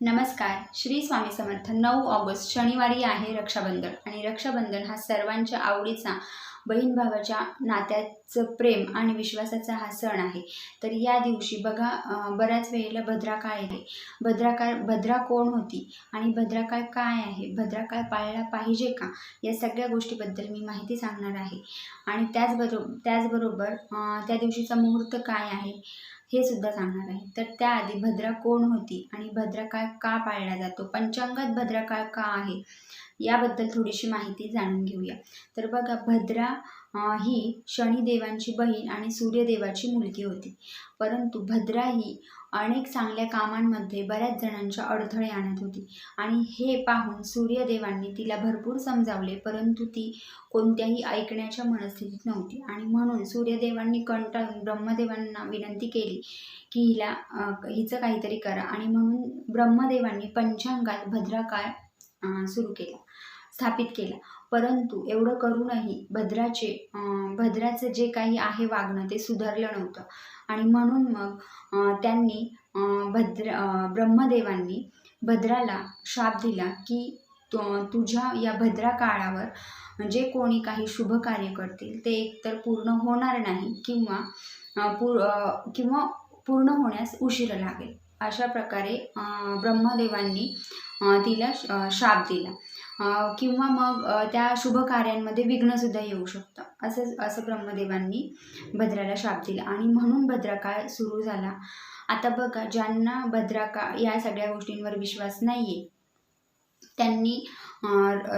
नमस्कार. श्री स्वामी समर्थ. नऊ ऑगस्ट शनिवारी आहे रक्षाबंधन आणि रक्षाबंधन हा सर्वांच्या आवडीचा बहीण भावाच्या नात्याचं प्रेम आणि विश्वासाचा हा सण आहे. तर या दिवशी बघा बऱ्याच वेळेला भद्राकाळ येते भद्राकाळ भद्रा कोण होती? आणि भद्राकाळ काय आहे? भद्राकाळ पाळला पाहिजे का? या सगळ्या गोष्टीबद्दल मी माहिती सांगणार आहे. आणि त्याचबरोबर त्याचबरोबर त्या दिवशीचा मुहूर्त काय आहे? हे सुद्धा सांगणार आहे. तर त्याआधी भद्रा कोण होती आणि भद्राकाळ का पाळला जातो? पंचांगात भद्राकाळ का आहे? याबद्दल थोडीशी माहिती जाणून घेऊया. तर बघा भद्रा ही शनिदेवांची बहीण आणि सूर्यदेवाची मुलगी होती. परंतु भद्रा ही अनेक चांगल्या कामांमध्ये बऱ्याच जणांच्या अडथळे आणत होती. आणि हे पाहून सूर्यदेवांनी तिला भरपूर समजावले परंतु ती कोणत्याही ऐकण्याच्या मनस्थितीत नव्हती. आणि म्हणून सूर्यदेवांनी कंटाळून ब्रह्मदेवांना विनंती केली की हिला हिचं काहीतरी करा. आणि म्हणून ब्रह्मदेवांनी पंचांगात भद्राकाळ काय सुरू केला. स्थापित केला. परंतु एवढं करूनही भद्राचे भद्राचं जे काही आहे वागणं ते सुधारलं नव्हतं. आणि म्हणून मग त्यांनी भद्र ब्रह्मदेवांनी भद्राला शाप दिला की तु- तुझ्या या भद्रा काळावर जे कोणी काही शुभ कार्य करतील ते एकतर पूर्ण होणार नाही किंवा पूर किंवा पूर्ण होण्यास उशीर लागेल. अशा प्रकारे ब्रह्मदेवांनी तिला श- शाप दिला. किंवा मग त्या शुभ कार्यांमध्ये विघ्नसुद्धा येऊ शकतं. असं असं ब्रह्मदेवांनी भद्राला शाप दिला. आणि म्हणून भद्राकाळ सुरू झाला. आता बघा ज्यांना भद्राकाळ या सगळ्या गोष्टींवर विश्वास नाही आहे त्यांनी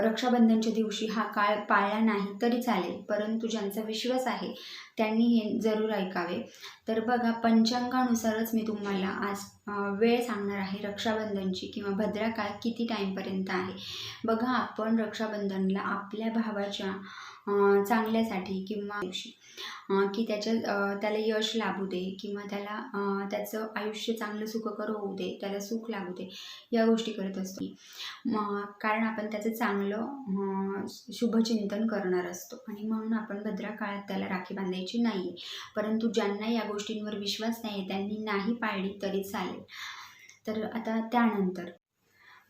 रक्षाबंधनच्या दिवशी हा काळ पाळला नाही तरी चालेल. परंतु ज्यांचा विश्वास आहे त्यांनी हे जरूर ऐकावे. तर बघा पंचांगानुसारच मी तुम्हाला आज वेळ सांगणार आहे रक्षाबंधनची किंवा भद्राकाळ किती टाईमपर्यंत आहे. बघा आपण रक्षाबंधनला आपल्या भावाच्या चांगल्यासाठी किंवा की त्याच्या त्याला यश लाभू दे किंवा त्याला त्याचं आयुष्य चांगलं सुखकर होऊ दे त्याला सुख लागू दे या गोष्टी करत असतो. कारण आपण त्याचं चांगलं शुभचिंतन करणार असतो आणि म्हणून आपण भद्रा काळात त्याला राखी बांधायची नाही. आहे परंतु ज्यांना या गोष्टींवर विश्वास नाही त्यांनी नाही पाळली तरी चालेल. तर आता त्यानंतर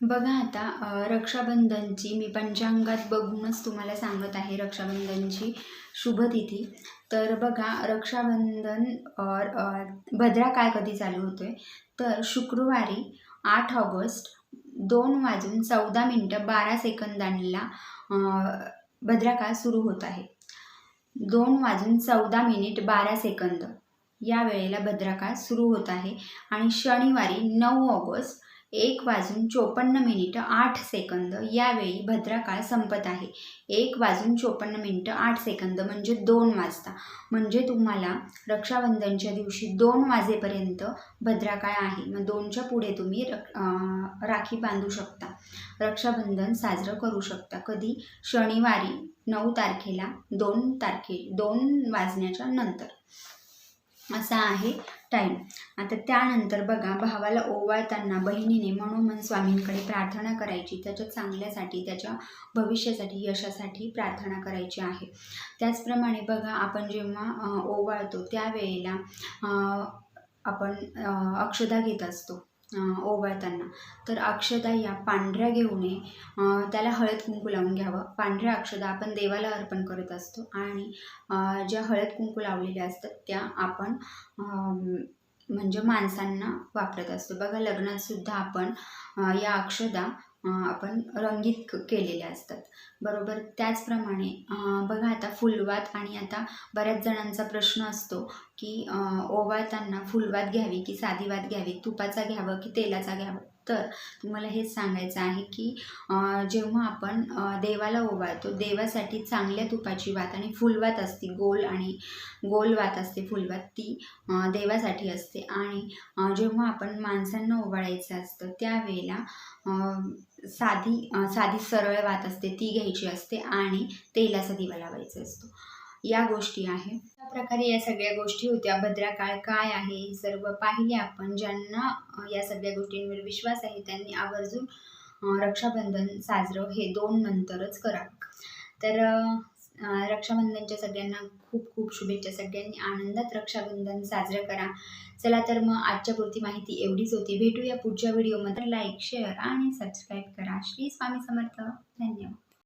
बघा आता रक्षाबंधनची मी पंचांगात बघूनच तुम्हाला सांगत आहे रक्षाबंधनची शुभतिथी. तर बघा रक्षाबंधन भद्रा काळ कधी चालू होतो आहे तर शुक्रवारी आठ ऑगस्ट दोन वाजून चौदा मिनटं बारा सेकंदांना भद्राकाळ सुरू होत आहे. दोन वाजून चौदा मिनिट बारा सेकंद या वेळेला भद्राकाळ सुरू होत आहे. आणि शनिवारी नऊ ऑगस्ट एक वाजून चोपन्न मिनिटं आठ सेकंद. यावेळी भद्राकाळ संपत आहे. एक वाजून चोपन्न मिनिटं आठ सेकंद म्हणजे दोन वाजता. म्हणजे तुम्हाला रक्षाबंधनच्या दिवशी दोन वाजेपर्यंत भद्राकाळ आहे. मग दोनच्या पुढे तुम्ही रक राखी बांधू शकता. रक्षाबंधन साजरं करू शकता. कधी? शनिवारी नऊ तारखेला दोन तारखे दोन वाजण्याच्या नंतर. असा आहे टाईम आता त्यानंतर बघा भावाला ओवाळताना बहिणीने मनोमन स्वामींकडे प्रार्थना करायची. त्याच्या चांगल्यासाठी त्याच्या भविष्यासाठी यशासाठी प्रार्थना करायची आहे. त्याचप्रमाणे बघा आपण जेव्हा ओवाळतो त्यावेळेला आपण अक्षदा घेत असतो. ओवाळताना. तर अक्षदा या पांढऱ्या घेऊ नये त्याला हळद कुंकू लावून घ्यावं. पांढऱ्या अक्षदा आपण देवाला अर्पण करत असतो आणि ज्या हळद कुंकू लावलेल्या असतात त्या आपण म्हणजे माणसांना वापरत असतो. बघा लग्नातसुद्धा आपण या अक्षदा आपण रंगीत केलेले केलेल्या असतात. बरोबर? त्याचप्रमाणे बघा आता फुलवात आणि आता बऱ्याच जणांचा प्रश्न असतो की ओवाळताना फुलवात घ्यावी की साधी वात घ्यावी? तुपाचा घ्यावं की तेलाचा घ्यावं? तर तुम्हाला हेच सांगायचं आहे की जेव्हा आपण देवाला ओवाळतो देवासाठी चांगल्या तुपाची वात आणि फुलवात असते गोल आणि गोल वात असते फुलवात ती देवासाठी असते. आणि जेव्हा आपण माणसांना ओवाळायचं असतं त्यावेळेला साधी साधी सरळ वात असते ती घ्यायची असते आणि तेलाचा दिवा लावायचा असतो. या गोष्टी आहे अशा प्रकारे या सगळ्या गोष्टी होत्या. भद्राकाळ काय आहे हे सर्व पाहिले आपण. ज्यांना या सगळ्या गोष्टींवर विश्वास आहे त्यांनी आवर्जून रक्षाबंधन साजरं हे दोन नंतरच करा. तर रक्षाबंधनच्या सगळ्यांना खूप खूप शुभेच्छा. सगळ्यांनी आनंदात रक्षाबंधन साजरं करा. चला तर मग आजच्या पुरती माहिती एवढीच होती. भेटूया पुढच्या व्हिडिओमध्ये. लाईक शेअर आणि सबस्क्राईब करा. श्री स्वामी समर्थ. धन्यवाद.